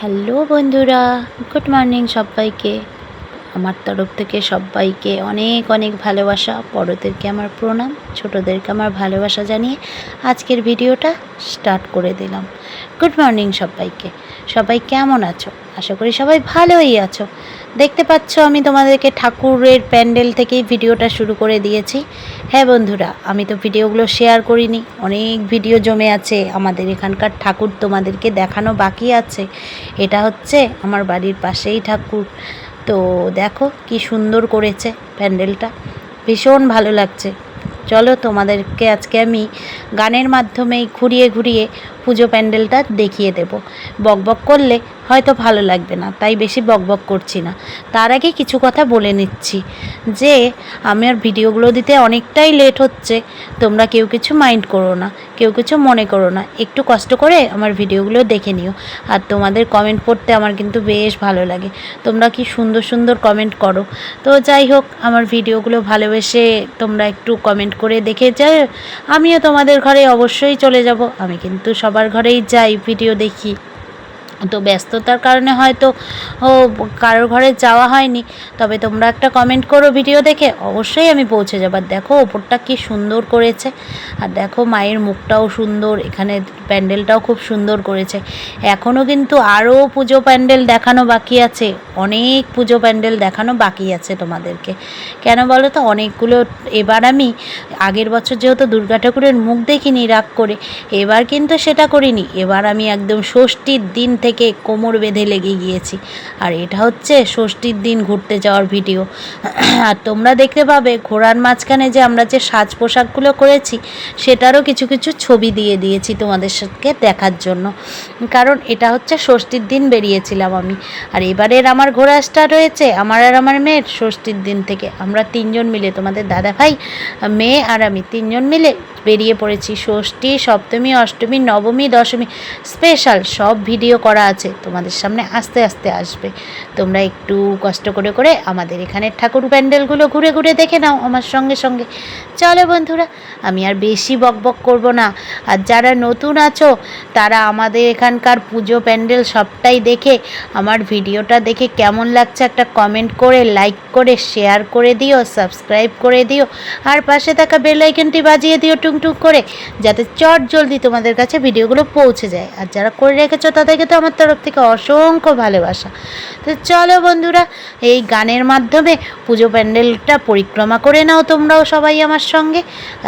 Hello বন্ধুরা, good morning সবাইকে। আমার তরফ থেকে সবাইকে অনেক অনেক ভালোবাসা। বড়োদেরকে আমার প্রণাম, ছোটোদেরকে আমার ভালোবাসা জানিয়ে আজকের ভিডিওটা স্টার্ট করে দিলাম। গুড মর্নিং সবাইকে। সবাই কেমন আছো? আশা করি সবাই ভালোই আছো। দেখতে পাচ্ছ আমি তোমাদেরকে ঠাকুরের প্যান্ডেল থেকেই ভিডিওটা শুরু করে দিয়েছি। হ্যাঁ বন্ধুরা, আমি তো ভিডিওগুলো শেয়ার করিনি। অনেক ভিডিও জমে আছে। আমাদের এখানকার ঠাকুর তোমাদেরকে দেখানো বাকি আছে। এটা হচ্ছে আমার বাড়ির পাশেই ঠাকুর। তো দেখো কি সুন্দর করেছে প্যান্ডেলটা। ভীষণ ভালো লাগছে। চলো তোমাদেরকে আজকে আমি গানের মাধ্যমেই ঘুরিয়ে ঘুরিয়ে পুজো প্যান্ডেলটা দেখিয়ে দেব। বকবক করলে হয়তো ভালো লাগবে না, তাই বেশি বকবক করছি না। তার আগে কিছু কথা বলে নিচ্ছি, যে আমার ভিডিওগুলো দিতে অনেকটাই লেট হচ্ছে, তোমরা কেউ কিছু মাইন্ড করো না, কেউ কিছু মনে করো না, একটু কষ্ট করে আমার ভিডিওগুলো দেখে নিও। আর তোমাদের কমেন্ট পড়তে আমার কিন্তু বেশ ভালো লাগে, তোমরা কি সুন্দর সুন্দর কমেন্ট করো। তো যাই হোক, আমার ভিডিওগুলো ভালোবেসে তোমরা একটু কমেন্ট করে দেখে যাও, আমিও তোমাদের ঘরে অবশ্যই চলে যাব, আমি কিন্তু সবার ঘরেই যাই ভিডিও দেখি। তো ব্যস্ততার কারণে হয়তো, ও কারোর ঘরে যাওয়া হয়নি। তবে তোমরা একটা কমেন্ট করো ভিডিও দেখে, অবশ্যই আমি পৌঁছে যাবার দেখো, ওপরটা কি সুন্দর করেছে। আর দেখো, মায়ের মুখটাও সুন্দর, এখানে প্যান্ডেলটাও খুব সুন্দর করেছে। এখনও কিন্তু আরও পুজো প্যান্ডেল দেখানো বাকি আছে। অনেক পুজো প্যান্ডেল দেখানো বাকি আছে তোমাদেরকে। কেন বলো তো? অনেকগুলো, এবার আমি আগের বছর যেহেতু দুর্গা ঠাকুরের মুখ দেখিনি রাগ করে, এবার কিন্তু সেটা করিনি। এবার আমি একদম ষষ্ঠীর দিন থেকে কোমর বেঁধে লেগে গিয়েছি। আর এটা হচ্ছে ষষ্ঠীর দিন ঘুরতে যাওয়ার ভিডিও। আর তোমরা দেখতে পাবে ঘোড়ার মাঝখানে যে আমরা যে সাজ পোশাকগুলো করেছি, সেটারও কিছু কিছু ছবি দিয়ে দিয়েছি তোমাদের সাথে দেখার জন্য। কারণ এটা হচ্ছে ষষ্ঠীর দিন বেরিয়েছিলাম আমি। আর এবারের আমার ঘোড়া স্টার রয়েছে আমার আর আমার মেয়ের ষষ্ঠীর দিন থেকে। আমরা তিনজন মিলে, তোমাদের দাদা ভাই, মেয়ে আর আমি তিনজন মিলে বেরিয়ে পড়েছি। ষষ্ঠী, সপ্তমী, অষ্টমী, নবমী, দশমী, স্পেশাল সব ভিডিও করা আছে, তোমাদের সামনে আস্তে আস্তে আসবে। তোমরা একটু কষ্ট করে করে আমাদের এখানে ঠাকুর প্যান্ডেলগুলো ঘুরে ঘুরে দেখে নাও আমার সঙ্গে সঙ্গে। চলো বন্ধুরা, আমি আর বেশি বকবক করব না। আর যারা নতুন আছো, তারা আমাদের এখানকার পুজো প্যান্ডেল সবটাই দেখে, আমার ভিডিওটা দেখে কেমন লাগছে একটা কমেন্ট করে লাইক করে শেয়ার করে দিও সাবস্ক্রাইব করে দিও, আর পাশে থাকা বেল আইকনটি বাজিয়ে দিও টুকটুক করে, যাতে চট জলদি তোমাদের কাছে ভিডিওগুলো পৌঁছে যায়। আর যারা করে রেখেছো, তাদেরকে তো আমার তরফ থেকে অসংখ্য ভালোবাসা। তো চলো বন্ধুরা, এই গানের মাধ্যমে পুজো প্যান্ডেলটা পরিক্রমা করে নাও তোমরাও সবাই আমার সঙ্গে।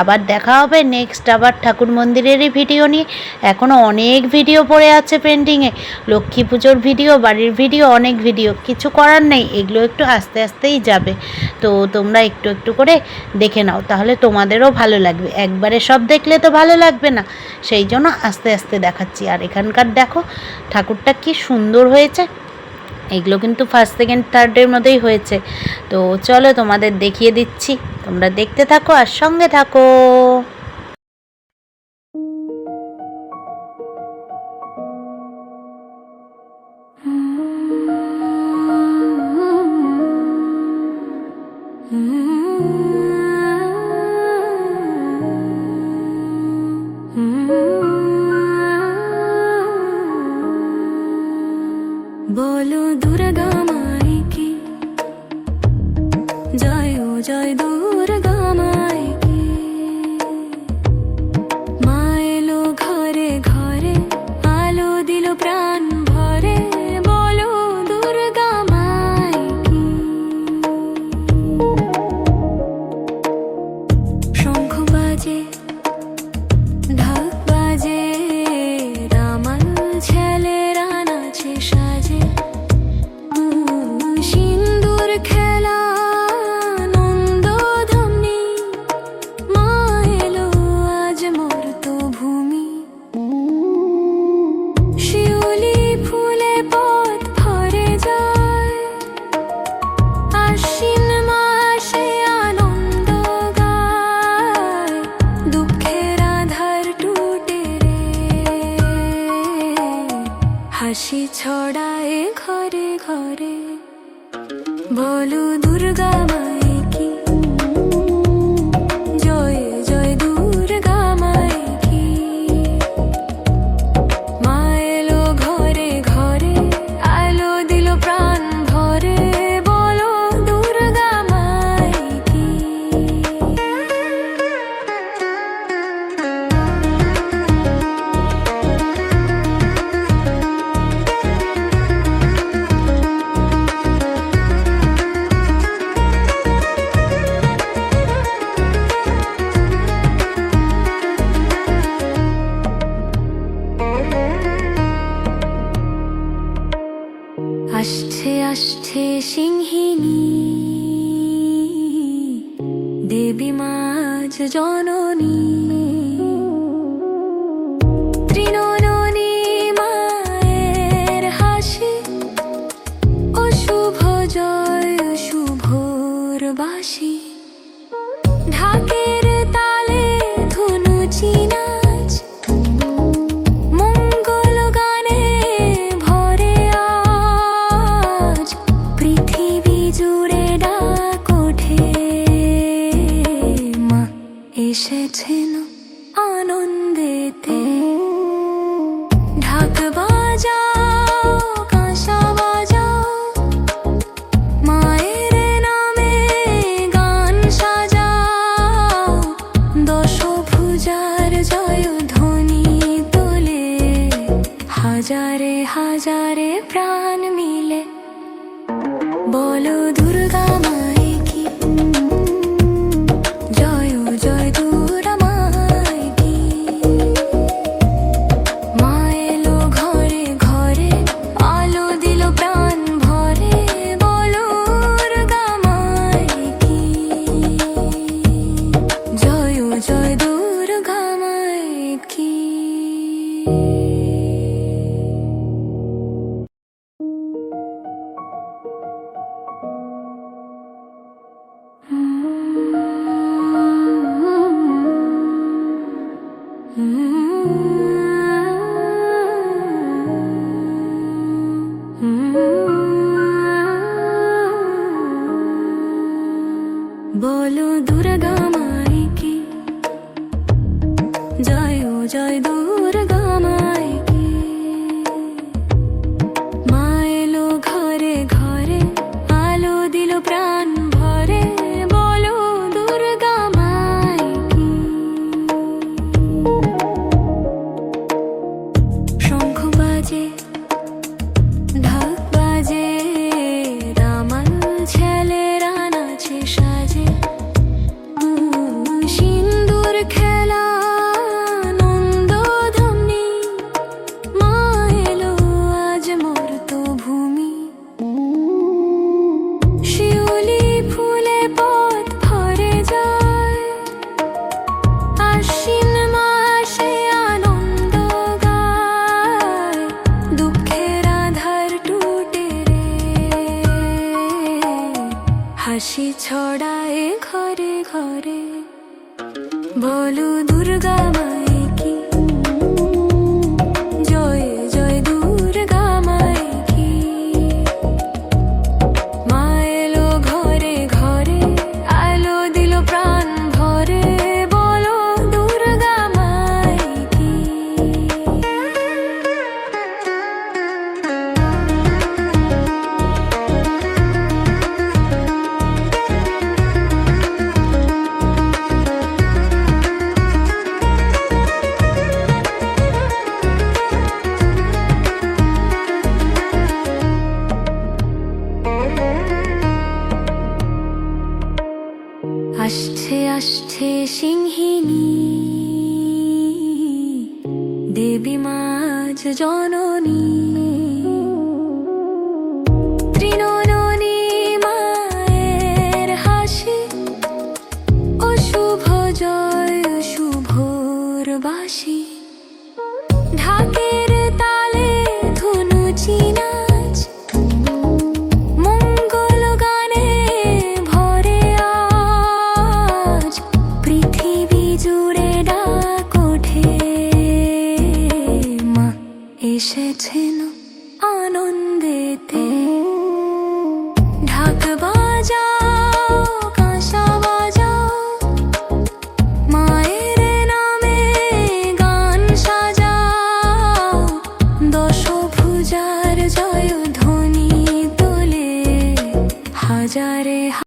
আবার দেখা হবে নেক্সট আবার ঠাকুর মন্দিরেরই ভিডিও নিয়ে। এখনও অনেক ভিডিও পড়ে আছে পেন্ডিংয়ে লক্ষ্মী পুজোর ভিডিও, বাড়ির ভিডিও, অনেক ভিডিও। কিছু করার নেই, এগুলো একটু আস্তে আস্তেই যাবে। তো তোমরা একটু একটু করে দেখে নাও, তাহলে তোমাদেরও ভালো লাগবে। একবারে সব দেখলে তো ভালো লাগবে না। সেই জন্য আস্তে আস্তে দেখাচ্ছি। আর এখানকার দেখো ঠাকুরটা কি সুন্দর হয়েছে? এগুলো কিন্তু ফার্স্ট সেকেন্ড থার্ডের মধ্যেই হয়েছে। তো চলো তোমাদের দেখিয়ে দিচ্ছি। তোমরা দেখতে থাকো আর সঙ্গে থাকো। দুর্গা মাইকি জয় ও জয় দুর্গা মাইকে হাসি ছড়ায় ঘরে ঘরে। বলো দুর্গা মাইকি বলো দুর্গা মায়ের কি জয় ও জয় দুর্গা বলো সিংহিনী দেবী মাঝ জননী। মায়ের হাসি ঢাকে